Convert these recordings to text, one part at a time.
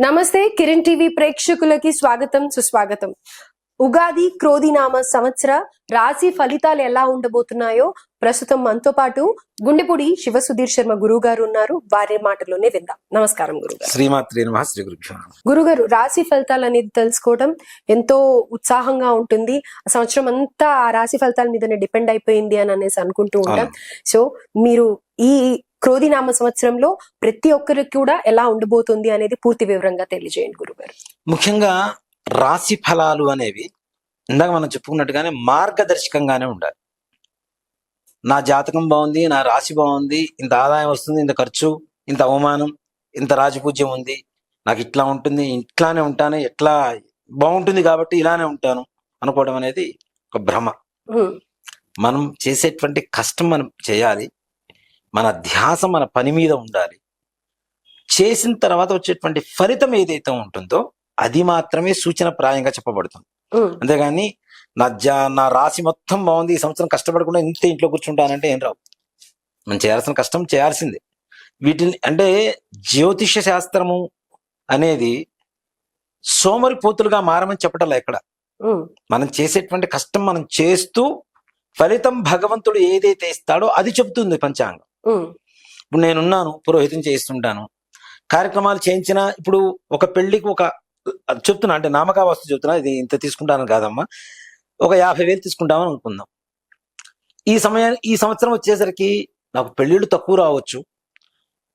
నమస్తే కిరణ్ టీవీ ప్రేక్షకులకి స్వాగతం సుస్వాగతం. ఉగాది క్రోధినామ సంవత్సర రాశి ఫలితాలు ఎలా ఉండబోతున్నాయో ప్రస్తుతం మనతో పాటు గుండెపూడి శివ సుధీర్ శర్మ గురువు గారు ఉన్నారు. వారి మాటలోనే విందాం. నమస్కారం గురుగారు శ్రీమాత్రి శ్రీ. గురుగారు రాశి ఫలితాలు అనేది తెలుసుకోవడం ఎంతో ఉత్సాహంగా ఉంటుంది. సంవత్సరం అంతా ఆ రాశి ఫలితాల మీదనే డిపెండ్ అయిపోయింది అని అనేసి అనుకుంటూ ఉంటాం. సో మీరు ఈ క్రోధినామ సంవత్సరంలో ప్రతి ఒక్కరికి కూడా ఎలా ఉండబోతుంది అనేది పూర్తి వివరంగా తెలియజేయండి గురుగారు. ముఖ్యంగా రాశి ఫలాలు అనేవి ఇందాక మనం చెప్పుకున్నట్టుగానే మార్గదర్శకంగానే ఉండాలి. నా జాతకం బాగుంది నా రాశి బాగుంది ఇంత ఆదాయం వస్తుంది ఇంత ఖర్చు ఇంత అవమానం ఇంత రాజపూజ్యం ఉంది నాకు ఇట్లా ఉంటుంది ఇట్లానే ఉంటాను ఎట్లా బాగుంటుంది కాబట్టి ఇలానే ఉంటాను అనుకోవడం అనేది ఒక భ్రమ. మనం చేసేటువంటి కష్టం మనం చేయాలి మన ధ్యాస మన పని మీద ఉండాలి చేసిన తర్వాత వచ్చేటువంటి ఫలితం ఏదైతే ఉంటుందో అది మాత్రమే సూచన ప్రాయంగా చెప్పబడుతుంది. అంతేగాని నా జా నా రాశి మొత్తం బాగుంది ఈ సంవత్సరం కష్టపడకుండా ఇంత ఇంట్లో కూర్చుంటానంటే ఏం రావు మనం చేయాల్సిన కష్టం చేయాల్సిందే వీటిని అంటే జ్యోతిష శాస్త్రము అనేది సోమరి పోతులుగా మారమని చెప్పటం ఎక్కడ. మనం చేసేటువంటి కష్టం మనం చేస్తూ ఫలితం భగవంతుడు ఏదైతే ఇస్తాడో అది చెబుతుంది పంచాంగం. ఇప్పుడు నేనున్నాను పురోహితం చేస్తుంటాను కార్యక్రమాలు చేయించిన ఇప్పుడు ఒక పెళ్ళికి ఒక చెప్తున్నా అంటే నామకా వస్తు చెప్తున్నా ఇది ఇంత తీసుకుంటాను కాదమ్మా. ఒక యాభై వేలు తీసుకుంటామని అనుకుందాం. ఈ సమయాన్ని ఈ సంవత్సరం వచ్చేసరికి నాకు పెళ్ళిళ్ళు తక్కువ రావచ్చు.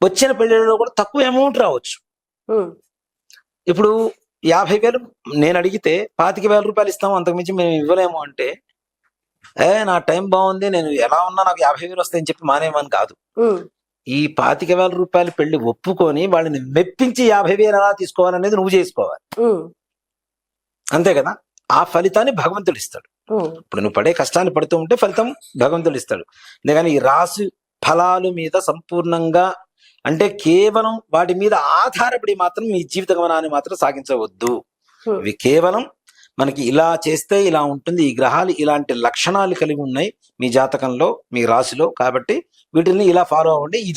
వచ్చిన పెళ్ళిళ్ళలో కూడా తక్కువ అమౌంట్ రావచ్చు. ఇప్పుడు యాభై వేలు నేను అడిగితే పాతిక వేల రూపాయలు ఇస్తాము అంతకుమించి మేము ఇవ్వలేము అంటే ఏ నా టైం బాగుంది నేను ఎలా ఉన్నా నాకు యాభై వేలు వస్తాయని చెప్పి మానేమని కాదు. ఈ పాతిక వేల రూపాయలు పెళ్ళి ఒప్పుకొని వాళ్ళని మెప్పించి యాభై వేలు ఎలా తీసుకోవాలనేది నువ్వు చేసుకోవాలి. అంతే కదా ఆ ఫలితాన్ని భగవంతుడు ఇస్తాడు. ఇప్పుడు నువ్వు పడే కష్టాన్ని పడుతూ ఉంటే ఫలితం భగవంతుడు ఇస్తాడు అంతేగాని ఈ రాశి ఫలాలు మీద సంపూర్ణంగా అంటే కేవలం వాటి మీద ఆధారపడి మాత్రం మీ జీవిత గమనాన్ని మాత్రం సాగించవద్దు. ఇవి కేవలం మనకి ఇలా చేస్తే ఇలా ఉంటుంది. ఈ గ్రహాలు ఇలాంటి లక్షణాలు కలిగి ఉన్నాయి మీ జాతకంలో మీ రాశిలో కాబట్టి వీటిని ఇలా ఫాలో అవ్వండి. ఈ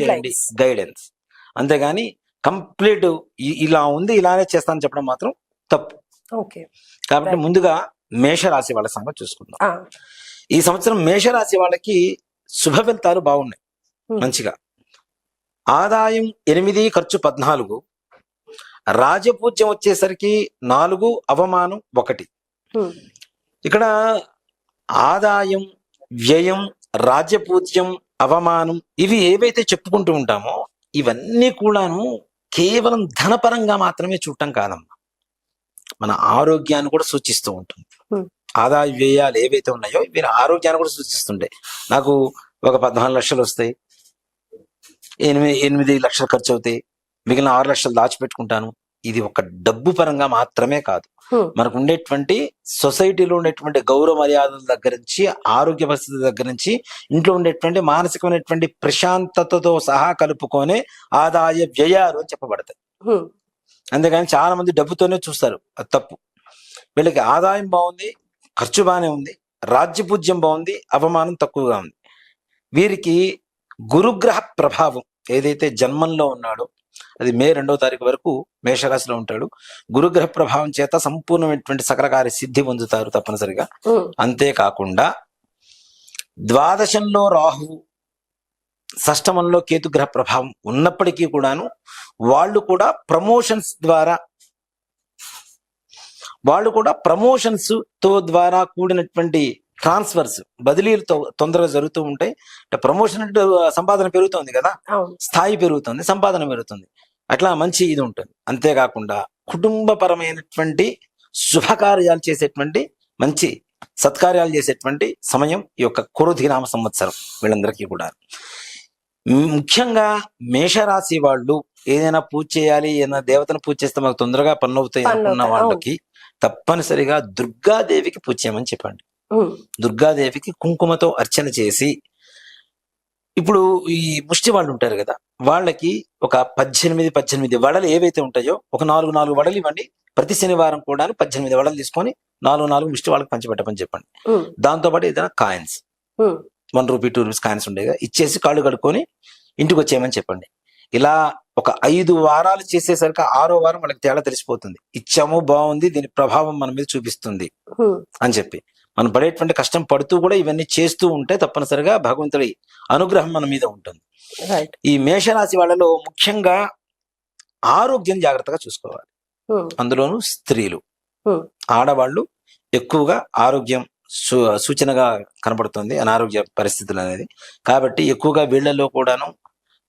చేయండి. గైడెన్స్ అంతేగాని కంప్లీట్ ఇలా ఉంది ఇలానే చేస్తానని చెప్పడం మాత్రం తప్పు. ఓకే. కాబట్టి. ముందుగా మేషరాశి వాళ్ళ సంగతి చూసుకుందాం. ఈ సంవత్సరం మేషరాశి వాళ్ళకి శుభ ఫలితాలు బాగున్నాయి. Hmm. మంచిగా. ఆదాయం ఎనిమిది ఖర్చు పద్నాలుగు. రాజపూజ్యం వచ్చేసరికి నాలుగు అవమానం ఒకటి. ఇక్కడ ఆదాయం వ్యయం రాజ్యపూజ్యం అవమానం ఇవి ఏవైతే చెప్పుకుంటూ ఉంటామో ఇవన్నీ కూడాను కేవలం ధనపరంగా మాత్రమే చూడటం కాదమ్మా. మన ఆరోగ్యాన్ని కూడా సూచిస్తూ ఉంటుంది. ఆదాయ వ్యయాలు ఏవైతే ఉన్నాయో ఇవి ఆరోగ్యాన్ని కూడా సూచిస్తుంటాయి. నాకు ఒక పద్నాలుగు లక్షలు వస్తాయి. ఎనిమిది ఎనిమిది లక్షలు ఖర్చు అవుతాయి మిగిలిన ఆరు లక్షలు దాచిపెట్టుకుంటాను. ఇది ఒక డబ్బు పరంగా మాత్రమే కాదు. మనకు ఉండేటువంటి సొసైటీలో ఉండేటువంటి గౌరవ మర్యాదల దగ్గర నుంచి ఆరోగ్య పరిస్థితి దగ్గర నుంచి ఇంట్లో ఉండేటువంటి మానసికమైనటువంటి ప్రశాంతతతో సహా కలుపుకొని ఆదాయ వ్యయాలు అని చెప్పబడతాయి. అంతేగాని చాలా మంది డబ్బుతోనే చూస్తారు. అది తప్పు. వీళ్ళకి ఆదాయం బాగుంది ఖర్చు బాగానే ఉంది రాజ్యపూజ్యం బాగుంది అవమానం తక్కువగా ఉంది. వీరికి గురుగ్రహ ప్రభావం ఏదైతే జన్మంలో ఉన్నాడో అది మే రెండవ తారీఖు వరకు మేషరాశిలో ఉంటాడు. గురుగ్రహ ప్రభావం చేత సంపూర్ణమైనటువంటి సకల కార్య సిద్ధి పొందుతారు తప్పనిసరిగా. అంతేకాకుండా ద్వాదశంలో రాహు షష్టమంలో కేతుగ్రహ ప్రభావం ఉన్నప్పటికీ కూడాను వాళ్ళు కూడా ప్రమోషన్స్ ద్వారా వాళ్ళు కూడా ప్రమోషన్స్తో ద్వారా కూడినటువంటి ట్రాన్స్ఫర్స్ బదిలీలు తొందరగా జరుగుతూ ఉంటాయి. అంటే ప్రమోషన్ సంపాదన పెరుగుతుంది కదా? స్థాయి పెరుగుతుంది సంపాదన పెరుగుతుంది. అట్లా మంచి ఇది ఉంటుంది. అంతేకాకుండా కుటుంబపరమైనటువంటి శుభకార్యాలు చేసేటువంటి మంచి సత్కార్యాలు చేసేటువంటి సమయం ఈ యొక్క కురుధినామ సంవత్సరం వీళ్ళందరికీ కూడా. ముఖ్యంగా మేషరాశి వాళ్ళు ఏదైనా పూజ చేయాలి ఏదైనా దేవతను పూజ చేస్తే మాకు తొందరగా పనులు అవుతాయి అనుకున్న వాళ్ళకి తప్పనిసరిగా దుర్గాదేవికి పూజ చేయమని చెప్పండి. దుర్గాదేవికి కుంకుమతో అర్చన చేసి ఇప్పుడు ఈ ముష్టి వాళ్ళు ఉంటారు కదా వాళ్ళకి ఒక పద్దెనిమిది పద్దెనిమిది వడలు ఏవైతే ఉంటాయో ఒక నాలుగు నాలుగు వడలు ఇవ్వండి ప్రతి శనివారం కూడా పద్దెనిమిది వడలు తీసుకొని నాలుగు నాలుగు ముష్టి వాళ్ళకి పంచిపెట్టమని చెప్పండి. దాంతో పాటు ఏదైనా coins. One rupee two rupees coins ఉండేగా ఇచ్చేసి కాళ్ళు కడుక్కొని ఇంటికి వచ్చేయమని చెప్పండి ఇలా ఒక ఐదు వారాలు చేసేసరికి ఆరో వారం వాళ్ళకి తేడా తెలిసిపోతుంది ఇచ్చాము బాగుంది దీని ప్రభావం మన మీద చూపిస్తుంది. అని చెప్పి మనం పడేటువంటి కష్టం పడుతూ కూడా ఇవన్నీ చేస్తూ ఉంటే తప్పనిసరిగా భగవంతుడి అనుగ్రహం మన మీద ఉంటుంది. ఈ మేషరాశి వాళ్ళలో ముఖ్యంగా ఆరోగ్యం జాగ్రత్తగా చూసుకోవాలి. హ్మ్. అందులోనూ స్త్రీలు. Hmm. ఆడవాళ్ళు ఎక్కువగా ఆరోగ్యం సూ సూచనగా కనబడుతుంది అనారోగ్య పరిస్థితులు అనేది. కాబట్టి ఎక్కువగా వీళ్ళలో కూడాను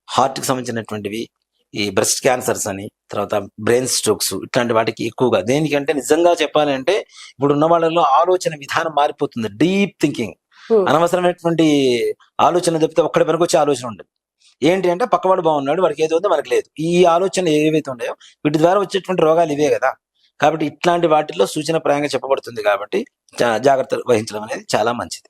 heart కి సంబంధించినటువంటివి ఈ బ్రెస్ట్ క్యాన్సర్స్ అని తర్వాత బ్రెయిన్ స్ట్రోక్స్ ఇట్లాంటి వాటికి ఎక్కువగా. దేనికంటే నిజంగా చెప్పాలి అంటే ఇప్పుడు ఉన్న వాళ్ళలో ఆలోచన విధానం మారిపోతుంది. Deep thinking Hmm. అనవసరమైనటువంటి ఆలోచన తప్పితే ఒక్కడి పనికి వచ్చే ఆలోచన ఉండదు. ఏంటి అంటే పక్కవాడు బాగున్నాడు వాడికి ఏది ఉందో మనకి లేదు. ఈ ఆలోచనలు ఏవైతే ఉన్నాయో వీటి ద్వారా వచ్చేటువంటి రోగాలు ఇవే కదా. కాబట్టి ఇట్లాంటి వాటిల్లో సూచన ప్రాయంగా చెప్పబడుతుంది కాబట్టి జాగ్రత్త వహించడం అనేది చాలా మంచిది.